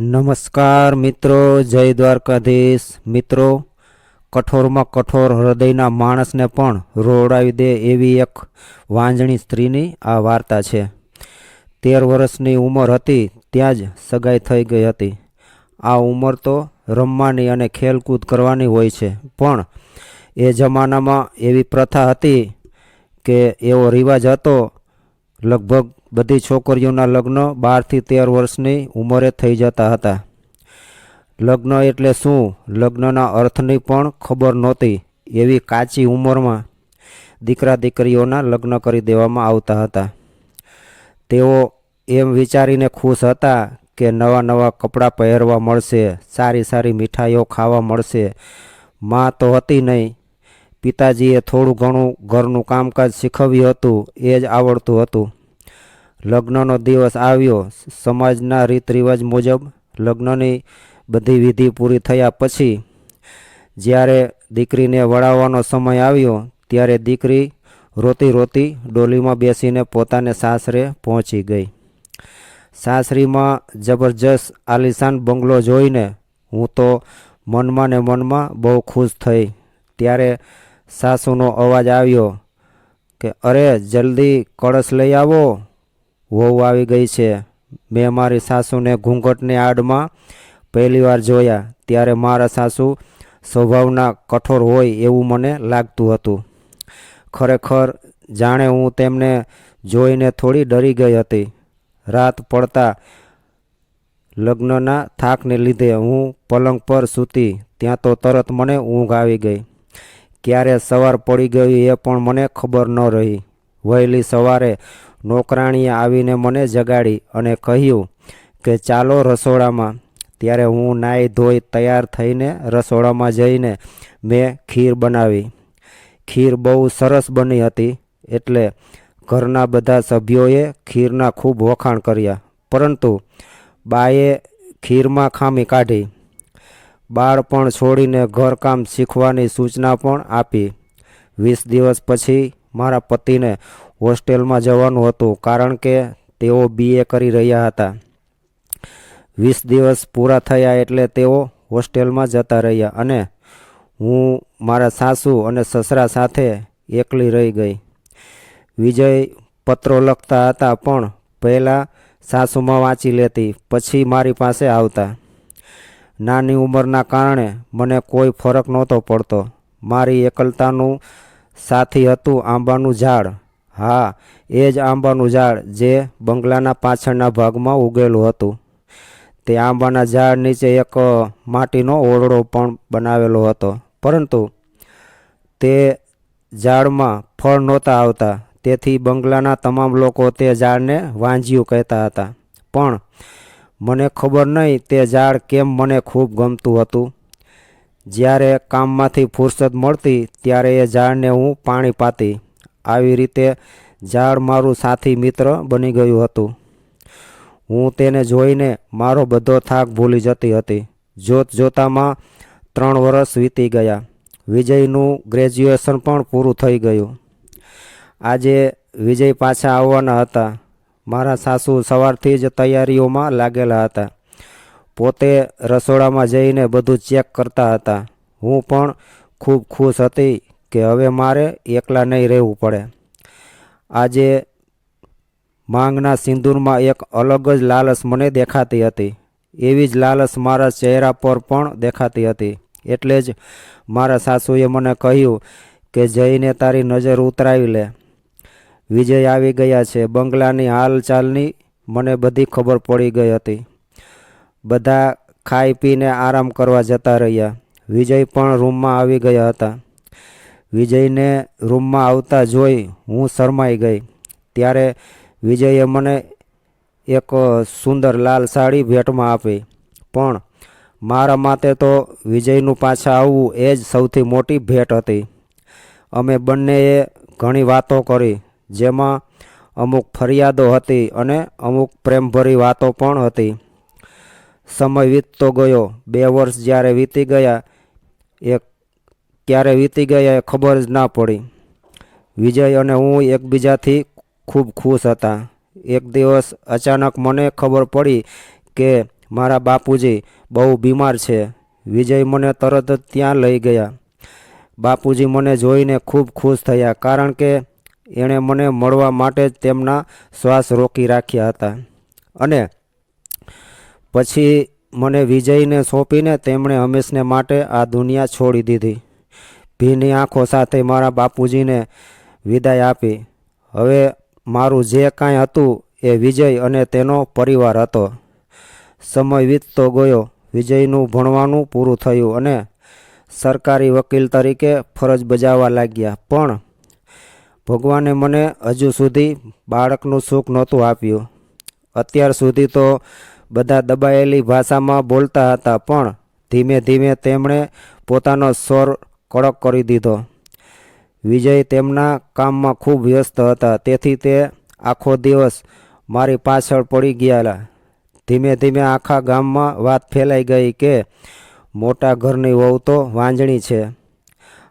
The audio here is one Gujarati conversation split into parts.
નમસ્કાર મિત્રો, જય દ્વારકાધીશ. મિત્રો, કઠોરમાં કઠોર હૃદયના માણસને પણ રોડાવી દે એવી એક વાંજણી સ્ત્રીની આ વાર્તા છે. તેર વર્ષની ઉંમર હતી, ત્યાં જ સગાઈ થઈ ગઈ હતી. આ ઉંમર તો રમવાની અને ખેલકૂદ કરવાની હોય છે, પણ એ જમાનામાં એવી પ્રથા હતી કે એવો રિવાજ હતો, લગભગ બધી છોકરીઓના લગ્ન બારથી તેર વર્ષની ઉંમરે થઈ જતા હતા. લગ્ન એટલે શું? લગ્નના અર્થની પણ ખબર નહોતી. એવી કાચી ઉંમરમાં દીકરા દીકરીઓના લગ્ન કરી દેવામાં આવતા હતા. તેઓ એમ વિચારીને ખુશ હતા કે નવા નવા કપડાં પહેરવા મળશે, સારી સારી મીઠાઈઓ ખાવા મળશે. માં તો હતી નહીં. પિતાજીએ થોડું ઘણું ઘરનું કામકાજ શીખવ્યું હતું, એ જ આવડતું હતું. લગ્નનો દિવસ આવ્યો. સમાજના રીત રિવાજ મુજબ લગ્નની બધી વિધિ પૂરી થયા પછી, જ્યારે દીકરીને વળાવવાનો સમય આવ્યો, ત્યારે દીકરી રોતી રોતી ડોલીમાં બેસીને પોતાને સાસરે પહોંચી ગઈ. સાસરીમાં જબરજસ્ત આલિશાન બંગલો જોઈને હું તો મનમાં ને મનમાં બહુ ખુશ થઈ. ત્યારે સાસુનો અવાજ આવ્યો કે, અરે, જલ્દી કળશ લઈ આવો. વહુ આવી ગઈ છે. મેં મારી સાસુને ઘૂંઘટની આડમાં પહેલીવાર જોયા, ત્યારે મારા સાસુ સ્વભાવના કઠોર હોય એવું મને લાગતું હતું. ખરેખર જાણે હું તેમને જોઈને થોડી ડરી ગઈ હતી. રાત પડતા લગ્નના થાકને લીધે હું પલંગ પર સૂતી, ત્યાં તો તરત મને ઊંઘ આવી ગઈ. ક્યારે સવાર પડી ગઈ એ પણ મને ખબર ન રહી. વહેલી સવારે નોકરાણીએ આવીને મને જગાડી અને કહ્યું કે ચાલો રસોડામાં. ત્યારે હું નાહી ધોઈ તૈયાર થઈને રસોડામાં જઈને મેં ખીર બનાવી. ખીર બહુ સરસ બની હતી એટલે ઘરના બધા સભ્યોએ ખીરના ખૂબ વખાણ કર્યા. પરંતુ બાએ ખીરમાં ખામી કાઢી. બાળપણ છોડીને ઘરકામ શીખવાની સૂચના પણ આપી. વીસ દિવસ પછી મારા પતિને હોસ્ટેલમાં જવાનું હતું કારણ કે તેઓ બીએ કરી રહ્યા હતા. વીસ દિવસ પૂરા થયા એટલે તેઓ હોસ્ટેલમાં જતા રહ્યા અને હું મારા સાસુ અને સસરા સાથે એકલી રહી ગઈ. વિજય પત્રો લખતા હતા પણ પહેલાં સાસુમાં વાંચી લેતી, પછી મારી પાસે આવતા. નાની ઉંમરના કારણે મને કોઈ ફરક નહોતો પડતો. મારી એકલતાનું સાથી હતું આંબાનું ઝાડ. હા, એ જ આંબાનું ઝાડ જે બંગલાના પાછળના ભાગમાં ઉગેલું હતું. તે આંબાના ઝાડ નીચે એક માટીનો ઓરડો પણ બનાવેલો હતો. પરંતુ તે ઝાડમાં ફળ નહોતા આવતા. તેથી બંગલાના તમામ લોકો તે ઝાડને વાંજિયું કહેતા હતા. પણ મને ખબર નહીં તે ઝાડ કેમ મને ખૂબ ગમતું હતું. જ્યારે કામમાંથી ફુરસદ મળતી, ત્યારે એ ઝાડને હું પાણી પાતી. આવી રીતે ઝાડ મારું સાથી મિત્ર બની ગયું હતું. હું તેને જોઈને મારો બધો થાક ભૂલી જતી હતી. જોત જોતામાં ત્રણ વર્ષ વીતી ગયા. વિજયનું ગ્રેજ્યુએશન પણ પૂરું થઈ ગયું. આજે વિજય પાછા આવવાના હતા. મારા સાસુ સવારથી જ તૈયારીઓમાં લાગેલા હતા. પોતે રસોડામાં જઈને બધું ચેક કરતા હતા. હું પણ ખૂબ ખુશ હતી કે હવે મારે એકલા નહીં રહેવું પડે. આજે માંગના સિંદૂરમાં એક અલગ જ લાલચ મને દેખાતી હતી. એવી જ લાલચ મારા ચહેરા પર પણ દેખાતી હતી. એટલે જ મારા સાસુએ મને કહ્યું કે જઈને તારી નજર ઉતરાવી લે. વિજય આવી ગયા છે. બંગલાની હાલચાલની મને બધી ખબર પડી ગઈ હતી. બધા ખાઈ પીને આરામ કરવા જતા રહ્યા. વિજય પણ રૂમમાં આવી ગયા હતા. વિજયને રૂમમાં આવતા જોઈ હું શરમાઈ ગઈ. ત્યારે વિજયે મને એક સુંદર લાલ સાડી ભેટમાં આપી. પણ મારા માટે તો વિજયનું પાછા આવવું એ જ સૌથી મોટી ભેટ હતી. અમે બંનેએ ઘણી વાતો કરી, જેમાં અમુક ફરિયાદો હતી અને અમુક પ્રેમભરી વાતો પણ હતી. સમય વીતતો ગયો. બે વર્ષ જ્યારે વીતી ગયા, એ ક્યારે વીતી ગયા એ ખબર જ ના પડી. વિજય અને હું એકબીજાથી ખૂબ ખુશ હતા. એક દિવસ અચાનક મને ખબર પડી કે મારા બાપુજી બહુ બીમાર છે. વિજય મને તરત જ ત્યાં લઈ ગયા. બાપુજી મને જોઈને ખૂબ ખુશ થયા કારણ કે એણે મને મળવા માટે જ તેમના શ્વાસ રોકી રાખ્યા હતા. અને પછી મને વિજયને સોંપીને તેમણે હંમેશને માટે આ દુનિયા છોડી દીધી. ભીની આંખો સાથે મારા બાપુજીને વિદાય આપી. હવે મારું જે કાંઈ હતું એ વિજય અને તેનો પરિવાર હતો. સમય વીતતો ગયો. વિજયનું ભણવાનું પૂરું થયું અને સરકારી વકીલ તરીકે ફરજ બજાવવા લાગ્યા. પણ ભગવાને મને હજુ સુધી બાળકનું સુખ નહોતું આપ્યું. અત્યાર સુધી તો બધા દબાયેલી ભાષામાં બોલતા હતા, પણ ધીમે ધીમે તેમણે પોતાનો સ્વર કડક કરી દીધો. વિજય તેમના કામમાં ખૂબ વ્યસ્ત હતા, તેથી તે આખો દિવસ મારી પાછળ પડી ગયેલા. ધીમે ધીમે આખા ગામમાં વાત ફેલાઈ ગઈ કે મોટા ઘરની વહુ તો વાંજણી છે.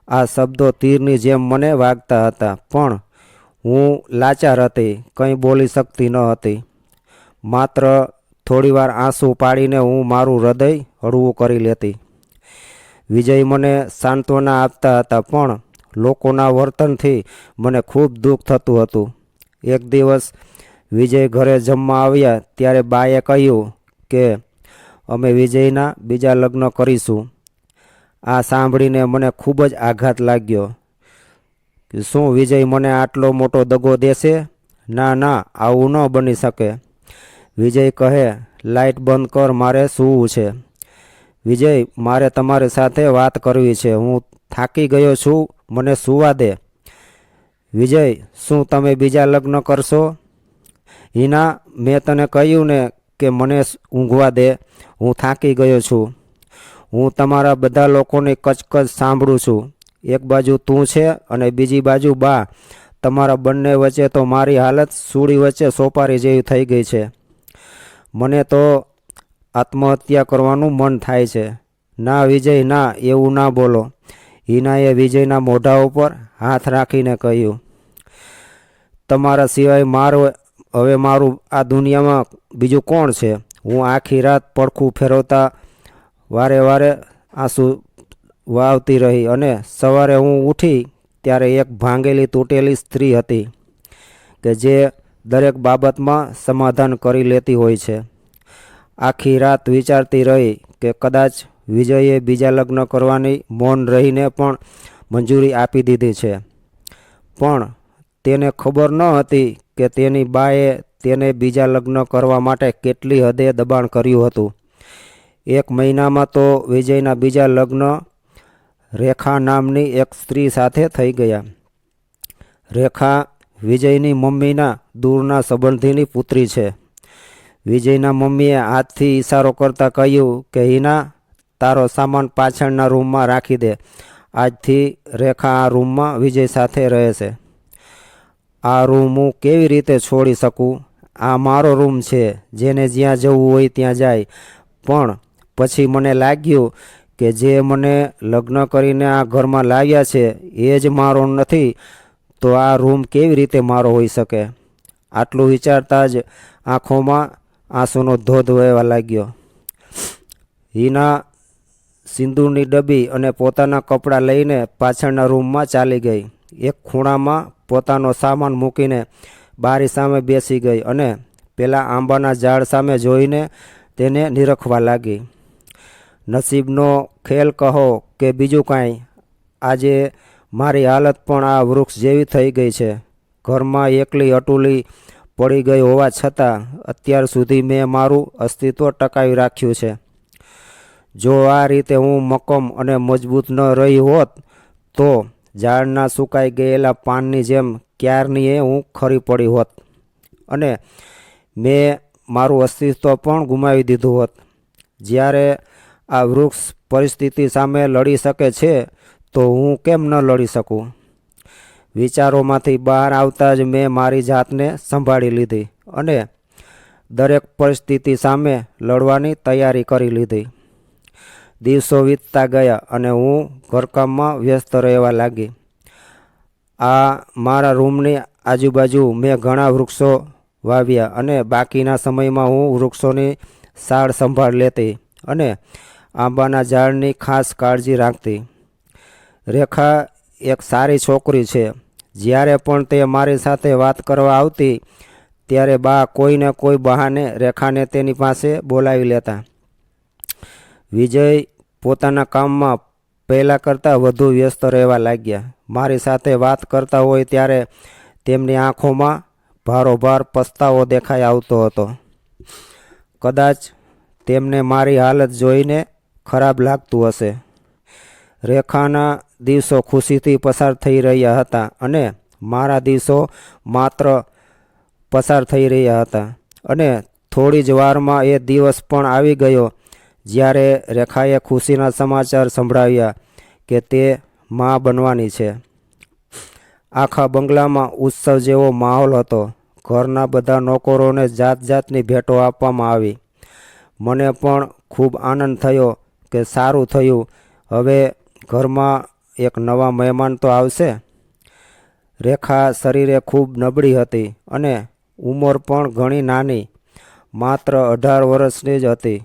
આ શબ્દો તીરની જેમ મને વાગતા હતા, પણ હું લાચાર હતી, કંઈ બોલી શકતી ન હતી. માત્ર થોડીવાર આંસુ પાડીને હું મારું હૃદય હળવું કરી લેતી. વિજય મને સાંત્વના આપતા હતા, પણ લોકોના વર્તનથી મને ખૂબ દુઃખ થતું હતું. એક દિવસ વિજય ઘરે જમવા આવ્યા, ત્યારે બાએ કહ્યું કે, અમે વિજયના બીજા લગ્ન કરીશું. આ સાંભળીને મને ખૂબ જ આઘાત લાગ્યો. શું વિજય મને આટલો મોટો દગો દેશે? ના ના, આવું ન બની શકે. વિજય કહે લાઇટ બંધ કર, મારે સૂવું છે. વિજય, મારે તમારી સાથે વાત કરવી છે. હું થાકી ગયો છું. મને સૂવા દે. વિજય, શું તમે બીજા લગ્ન કરશો? હિના, મેં તને કહ્યું ને કે મને ઊંઘવા દે. હું થાકી ગયો છું. હું તમારા બધા લોકોની કચકચ સાંભળું છું. એક બાજુ તું છે અને બીજી બાજુ બા. તમારા બંને વચ્ચે તો મારી હાલત સૂળી વચ્ચે સોપારી જેવી થઈ ગઈ છે. મને તો આત્મહત્યા કરવાનું મન થાય છે. ના વિજય, ના, એવું ના બોલો. હિનાએ વિજયના મોઢા ઉપર હાથ રાખીને કહ્યું, તમારા સિવાય મારો, હવે મારું આ દુનિયામાં બીજું કોણ છે? હું આખી રાત પડખું ફેરવતા વારે વારે આંસુ વાવતી રહી અને સવારે હું ઉઠી ત્યારે એક ભાંગેલી તૂટેલી સ્ત્રી હતી કે જે દરેક બાબતમાં સમાધાન કરી લેતી હોય છે. આખી રાત વિચારતી રહી કે કદાચ વિજયે બીજા લગ્ન કરવાની મૌન રહીને પણ મંજૂરી આપી દીધી છે. પણ તેને ખબર ન હતી કે તેની બાએ તેને બીજા લગ્ન કરવા માટે કેટલી હદે દબાણ કર્યું હતું. એક મહિનામાં તો વિજયના બીજા લગ્ન રેખા નામની એક સ્ત્રી સાથે થઈ ગયા. રેખા વિજયની મમ્મીના દૂરના સંબંધીની પુત્રી છે. વિજયના મમ્મીએ હાથથી ઈશારો કરતાં કહ્યું કે, હિના, તારો સામાન પાછળના રૂમમાં રાખી દે. આજથી રેખા આ રૂમમાં વિજય સાથે રહે છે. આ રૂમ હું કેવી રીતે છોડી શકું? આ મારો રૂમ છે. જેને જ્યાં જવું હોય ત્યાં જાય. પણ પછી મને લાગ્યું કે જે મને લગ્ન કરીને આ ઘરમાં લાવ્યા છે, એ જ મારો નથી. તો આ રૂમ કેવી રીતે મારો હોઈ શકે? આટલું વિચારતા જ આંખોમાં આંસુનો ધોધ વહેવા લાગ્યો. હિના સિંદૂરની ડબ્બી અને પોતાના કપડાં લઈને પાછળના રૂમમાં ચાલી ગઈ. એક ખૂણામાં પોતાનો સામાન મૂકીને બારી સામે બેસી ગઈ અને પેલા આંબાના ઝાડ સામે જોઈને તેને નિરખવા લાગી. નસીબનો ખેલ કહો કે બીજું કાંઈ. આજે મારી હાલત પણ આ વૃક્ષ જેવી થઈ ગઈ છે. ઘરમાં એકલી અટુલી પડી ગઈ હોવા છતાં અત્યાર સુધી મેં મારું અસ્તિત્વ ટકાવી રાખ્યું છે. જો આ રીતે હું મક્કમ અને મજબૂત ન રહી હોત, તો ઝાડના સુકાઈ ગયેલા પાનની જેમ ક્યારની હું ખરી પડી હોત અને મેં મારું અસ્તિત્વ પણ ગુમાવી દીધું હોત. જ્યારે આ વૃક્ષ પરિસ્થિતિ સામે લડી શકે છે તો હું કેમ ન લડી શકું? વિચારોમાંથી બહાર આવતા જ મેં મારી જાતને સંભાળી લીધી અને દરેક પરિસ્થિતિ સામે લડવાની તૈયારી કરી લીધી. દિવસો વીતતા ગયા અને હું ઘરકામમાં વ્યસ્ત રહેવા લાગી. આ મારા રૂમની આજુબાજુ મેં ઘણા વૃક્ષો વાવ્યા અને બાકીના સમયમાં હું વૃક્ષોની સાળ સંભાળ લેતી અને આંબાના ઝાડની ખાસ કાળજી રાખતી. રેખા એક સારી છોકરી છે. જ્યારે પણ તે મારી સાથે વાત કરવા આવતી, ત્યારે બા કોઈને કોઈ બહાને રેખાને તેની પાસે બોલાવી લેતા. વિજય પોતાના કામમાં પહેલાં કરતાં વધુ વ્યસ્ત રહેવા લાગ્યા. મારી સાથે વાત કરતા હોય ત્યારે તેમની આંખોમાં ભારોભાર પસ્તાવો દેખાઈ આવતો હતો. કદાચ તેમને મારી હાલત જોઈને ખરાબ લાગતું હશે. રેખાના દિવસો ખુશીથી પસાર થઈ રહ્યા હતા અને મારા દિવસો માત્ર પસાર થઈ રહ્યા હતા. અને થોડી જ વારમાં એ દિવસ પણ આવી ગયો જ્યારે રેખાએ ખુશીના સમાચાર સંભળાવ્યા કે તે મા બનવાની છે. આખા બંગલામાં ઉત્સવ જેવો માહોલ હતો. ઘરના બધા નોકરોને જાત જાતની ભેટો આપવામાં આવી. મને પણ ખૂબ આનંદ થયો કે સારું થયું. હવે ઘરમાં એક નવા મહેમાન તો આવશે. રેખા શરીરે ખૂબ નબળી હતી અને ઉંમર પણ ઘણી નાની, માત્ર અઢાર વર્ષની જ હતી.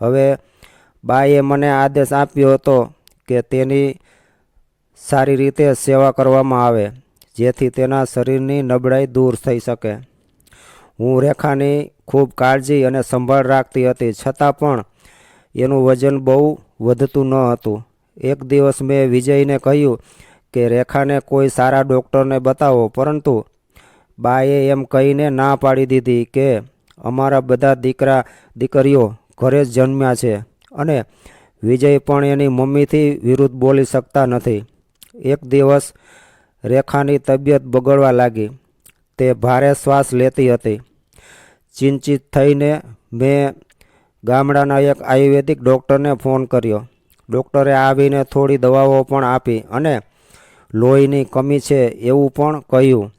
હવે બાએ મને આદેશ આપ્યો હતો કે તેની સારી રીતે સેવા કરવામાં આવે, જેથી તેના શરીરની નબળાઈ દૂર થઈ શકે. હું રેખાની ખૂબ કાળજી અને સંભાળ રાખતી હતી, છતાં પણ એનું વજન બહુ વધતું ન હતું. એક દિવસ મેં વિજયને કહ્યું કે, રેખાને કોઈ સારા ડૉક્ટરને બતાવો. પરંતુ બાએ એમ કહીને ના પાડી દીધી કે, અમારા બધા દીકરા, દીકરીઓ ઘરે જ જન્મ્યા છે. અને વિજય પણ એની મમ્મીથી વિરુદ્ધ બોલી શકતા નથી. એક દિવસ રેખાની તબિયત બગડવા લાગી. તે ભારે શ્વાસ લેતી હતી. ચિંતિત થઈને મેં ગામડાના એક આયુર્વેદિક ડૉક્ટરને ફોન કર્યો. ડૉક્ટરે આવીને થોડી દવાઓ પણ આપી અને લોહીની કમી છે એવું પણ કહ્યું.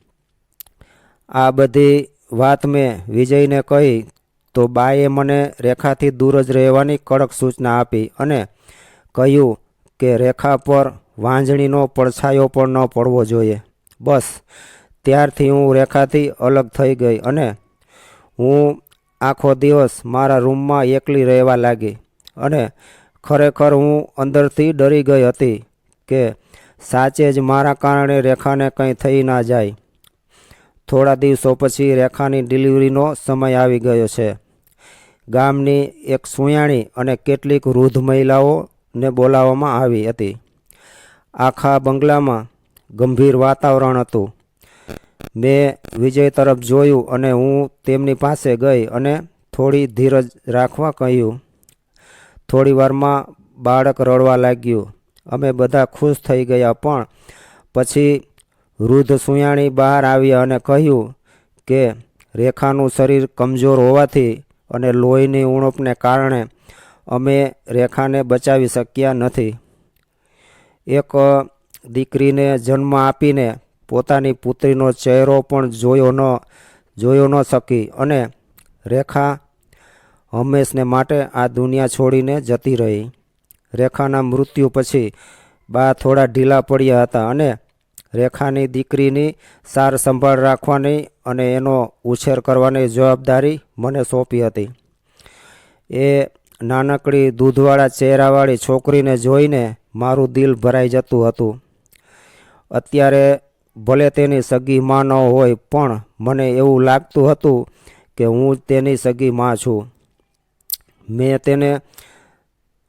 આ બધી વાત મેં વિજયને કહી તો બાએ મને રેખાથી દૂર જ રહેવાની કડક સૂચના આપી અને કહ્યું કે રેખા પર વાંજણીનો પડછાયો પણ ન પડવો જોઈએ. બસ, ત્યારથી હું રેખાથી અલગ થઈ ગઈ અને હું આખો દિવસ મારા રૂમમાં એકલી રહેવા લાગી અને ખરેખર હું અંદરથી ડરી ગઈ હતી કે સાચે જ મારા કારણે રેખાને કંઈ થઈ ના જાય. થોડા દિવસો પછી રેખાની ડિલિવરીનો સમય આવી ગયો છે. ગામની એક સુયાણી અને કેટલીક વૃદ્ધ મહિલાઓને બોલાવવામાં આવી હતી. આખા બંગલામાં ગંભીર વાતાવરણ હતું. મેં વિજય તરફ જોયું અને હું તેમની પાસે ગઈ અને થોડી ધીરજ રાખવા કહ્યું થોડી વારમાં બાળક રડવા લાગ્યું. અમે બધા ખુશ થઈ ગયા પણ પછી વૃદ્ધ સુયાણી બહાર આવ્યા અને કહ્યું કે રેખાનું શરીર કમજોર હોવાથી અને લોહીની ઉણપને કારણે અમે રેખાને બચાવી શક્યા નથી. એક દીકરીને જન્મ આપીને પોતાની પુત્રીનો ચહેરો પણ જોયો ન જોયો ન શકી અને રેખા હંમેશને માટે આ દુનિયા છોડીને જતી રહી. રેખાના મૃત્યુ પછી બા થોડા ઢીલા પડ્યા હતા અને રેખાની દીકરીની સાર સંભાળ રાખવાની અને એનો ઉછેર કરવાની જવાબદારી મને સોંપી હતી. એ નાનકડી દૂધવાળા ચહેરાવાળી છોકરીને જોઈને મારું દિલ ભરાઈ જતું હતું. અત્યારે ભલે તેની સગી માં ન હોય પણ મને એવું લાગતું હતું કે હું તેની સગી માં છું. મેં તેને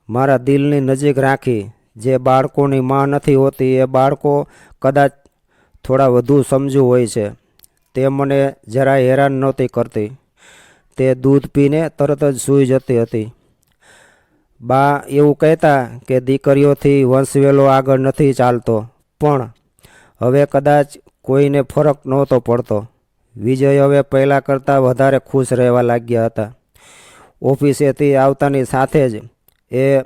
મારા દિલની નજીક રાખી. જે બાળકોની માં નથી હોતી, એ બાળકો કદાચ થોડા વધુ સમજુ હોય છે. તે મને જરાય હેરાન નહોતી કરતી. તે દૂધ પીને તરત જ સૂઈ જતી હતી. બા એવું કહેતા કે દીકરીઓથી વંશવેલો આગળ નથી ચાલતો. પણ હવે કદાચ કોઈને ફરક નહોતો પડતો. વિજય હવે પહેલાં કરતાં વધારે ખુશ રહેવા લાગ્યા હતા. ઓફિસેથી આવતાની સાથે જ એ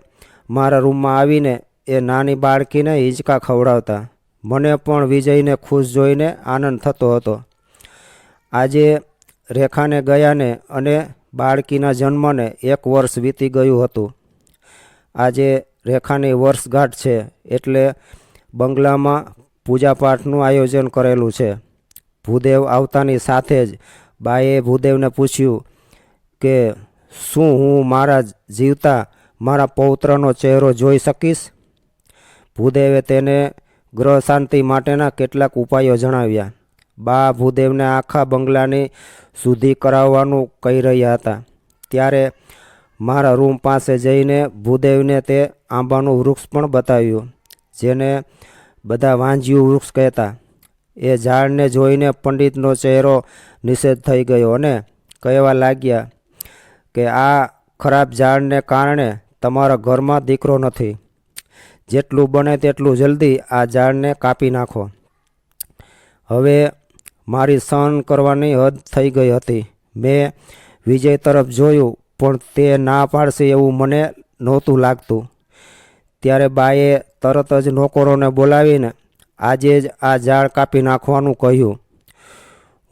મારા રૂમમાં આવીને એ નાની બાળકીને હિંચકા ખવડાવતા. મને પણ વિજયને ખુશ જોઈને આનંદ થતો હતો. આજે રેખાને ગયાને અને બાળકીના જન્મને એક વર્ષ વીતી ગયું હતું. આજે રેખાની વર્ષગાંઠ છે એટલે બંગલામાં પૂજાપાઠનું આયોજન કરેલું છે. ભૂદેવ આવતાની સાથે જ બાએ ભૂદેવને પૂછ્યું કે શું હું મારા જીવતા મારા પૌત્રનો ચહેરો જોઈ શકીશ? ભૂદેવે તેને ગ્રહ શાંતિ માટેના કેટલાક ઉપાયો જણાવ્યા. બા ભૂદેવને આખા બંગલાની શુદ્ધિ કરાવવાનું કહી રહ્યા હતા. ત્યારે મારા રૂમ પાસે જઈને ભૂદેવને તે આંબાનું વૃક્ષ પણ બતાવ્યું, જેને બધા વાંજિયું વૃક્ષ કહેતા. એ ઝાડને જોઈને પંડિતનો ચહેરો નિષેધ થઈ ગયો અને કહેવા લાગ્યા કે આ ખરાબ ઝાડને કારણે તમારા ઘરમાં દીકરો નથી. જેટલું બને તેટલું જલ્દી આ ઝાડને કાપી નાખો. હવે મારી સહન કરવાની હદ થઈ ગઈ હતી. મેં વિજય તરફ જોયું, પણ તે ના પાડશે એવું મને નહોતું લાગતું. ત્યારે બાએ તરત જ નોકરોને બોલાવીને, આજે જ આ ઝાડ કાપી નાખવાનું કહ્યું.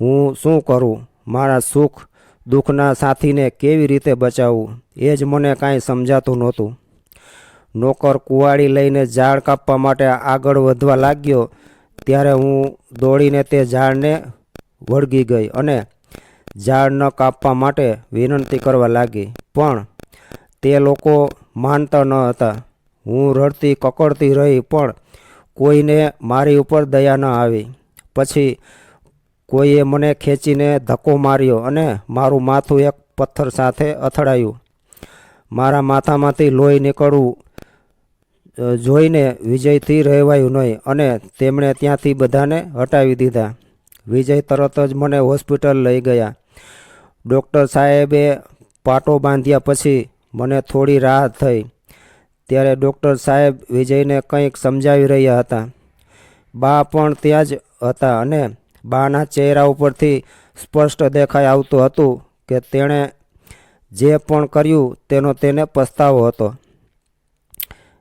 હું શું કરું? મારા સુખ દુઃખના સાથીને કેવી રીતે બચાવવું, એ જ મને કાંઈ સમજાતું નહોતું. નોકર કુવાડી લઈને ઝાડ કાપવા માટે આગળ વધવા લાગ્યો, ત્યારે હું દોડીને તે ઝાડને વળગી ગઈ અને ઝાડ ન કાપવા માટે વિનંતી કરવા લાગી. પણ તે લોકો માનતા ન હતા. હું રડતી, કકડતી રહી, પણ કોઈને મારી ઉપર દયા ન આવી. પછી કોઈએ મને ખેંચીને ધક્કો માર્યો અને મારું માથું એક પથ્થર સાથે અથડાયું. મારા માથામાંથી લોહી નીકળવું જોઈને વિજયથી રહેવાયું નહીં અને તેમણે ત્યાંથી બધાને હટાવી દીધા. વિજય તરત જ મને હોસ્પિટલ લઈ ગયા. ડૉક્ટર સાહેબે પાટો બાંધ્યા પછી મને થોડી રાહત થઈ. ત્યારે ડૉક્ટર સાહેબ વિજયને કંઈક સમજાવી રહ્યા હતા. બા પણ ત્યાં જ હતા અને બાના ચહેરા ઉપરથી સ્પષ્ટ દેખાઈ આવતું હતું કે તેણે જે પણ કર્યું તેનો તેને પસ્તાવો હતો.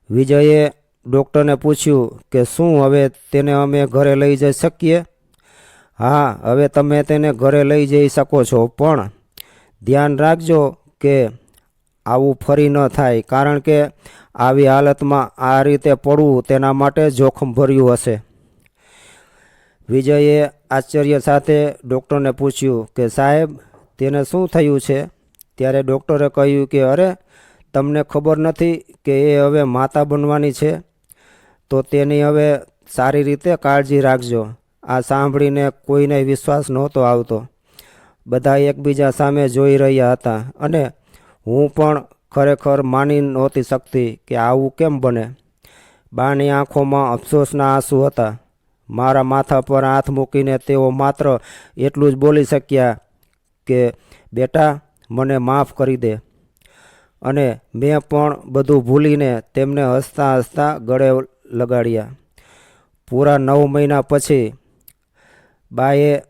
વિજયે ડૉક્ટરને પૂછ્યું કે શું હવે તેને અમે ઘરે લઈ જઈ શકીએ? હા, હવે તમે તેને ઘરે લઈ જઈ શકો છો, પણ ધ્યાન રાખજો કે આવું ફરી ન થાય, કારણ કે આવી હાલતમાં આ રીતે પડવું તેના માટે જોખમભર્યું હશે. વિજયે આશ્ચર્ય સાથે ડૉક્ટરને પૂછ્યું કે, સાહેબ, તેને શું થયું છે? ત્યારે ડૉક્ટરે કહ્યું કે, અરે, તમને ખબર નથી કે એ હવે માતા બનવાની છે, તો તેની હવે સારી રીતે કાળજી રાખજો. આ સાંભળીને કોઈને વિશ્વાસ નહોતો આવતો. બધા એકબીજા સામે જોઈ રહ્યા હતા અને હું પણ ખરેખર માની નહોતી શકતી કે આવું કેમ બને. બાની આંખોમાં અફસોસના આંસુ હતા. મારા માથા પર હાથ મૂકીને તેઓ માત્ર એટલું જ બોલી શક્યા કે, બેટા, મને માફ કરી દે. અને મેં પણ બધું ભૂલીને તેમને હસતા હસતા ગળે લગાડ્યા. પૂરા નવ મહિના પછી બાએ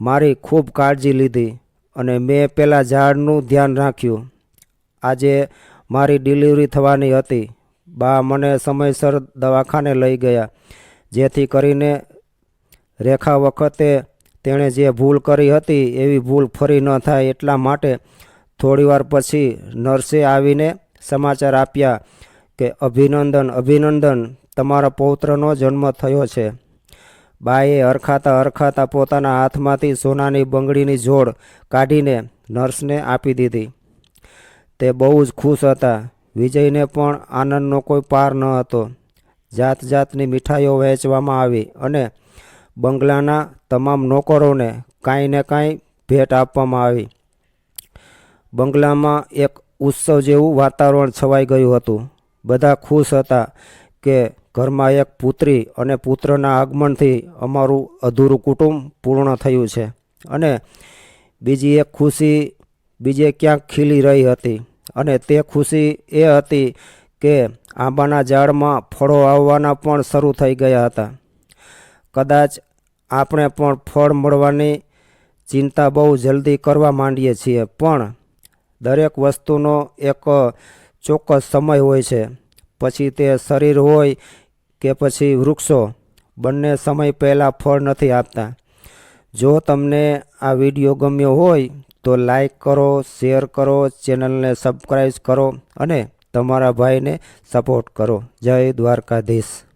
મારી ખૂબ કાળજી લીધી અને મેં પેલા ઝાડનું ધ્યાન રાખ્યું. આજે મારી ડિલિવરી થવાની હતી. બા મને સમયસર દવાખાને લઈ ગયા. જેથી કરીને રેખા વખતે તેણે જે ભૂલ કરી હતી, એવી ભૂલ ફરી ન થાય એટલા માટે થોડીવાર પછી નર્સે આવીને સમાચાર આપ્યા કે, અભિનંદન અભિનંદન, તમારા પૌત્રનો જન્મ થયો છે. બાએ હરખાતા હરખાતા પોતાના હાથમાંથી સોનાની બંગડીની જોડ કાઢીને નર્સને આપી દીધી. તે બહુ જ ખુશ હતા. વિજયને પણ આનંદનો કોઈ પાર ન હતો. જાત જાતની મીઠાઈઓ વહેંચવામાં આવી અને બંગલાના તમામ નોકરોને કાંઈ ને કાંઈ ભેટ આપવામાં આવી. બંગલામાં એક ઉત્સવ જેવું વાતાવરણ છવાઈ ગયું હતું. બધા ખુશ હતા કે ઘરમાં એક પુત્રી અને પુત્રના આગમનથી અમારું અધૂરું કુટુંબ પૂર્ણ થયું છે અને બીજી એક ખુશી બીજે ક્યાંક ખીલી રહી હતી અને તે ખુશી એ હતી કે આંબાના ઝાડમાં ફળો આવવાના પણ શરૂ થઈ ગયા હતા. કદાચ આપણે પણ ફળ મળવાની ચિંતા બહુ જલ્દી કરવા માંડીએ છીએ, પણ દરેક વસ્તુનો એક ચોક્કસ સમય હોય છે. પછી તે શરીર હોય કે પછી વૃક્ષો, બંને સમય પહેલાં ફળ નથી આપતા. જો તમને આ વીડિયો ગમ્યો હોય તો લાઈક કરો, શેર કરો, ચેનલને સબસ્ક્રાઈબ કરો અને તમારા ભાઈને સપોર્ટ કરો. જય દ્વારકાધીશ.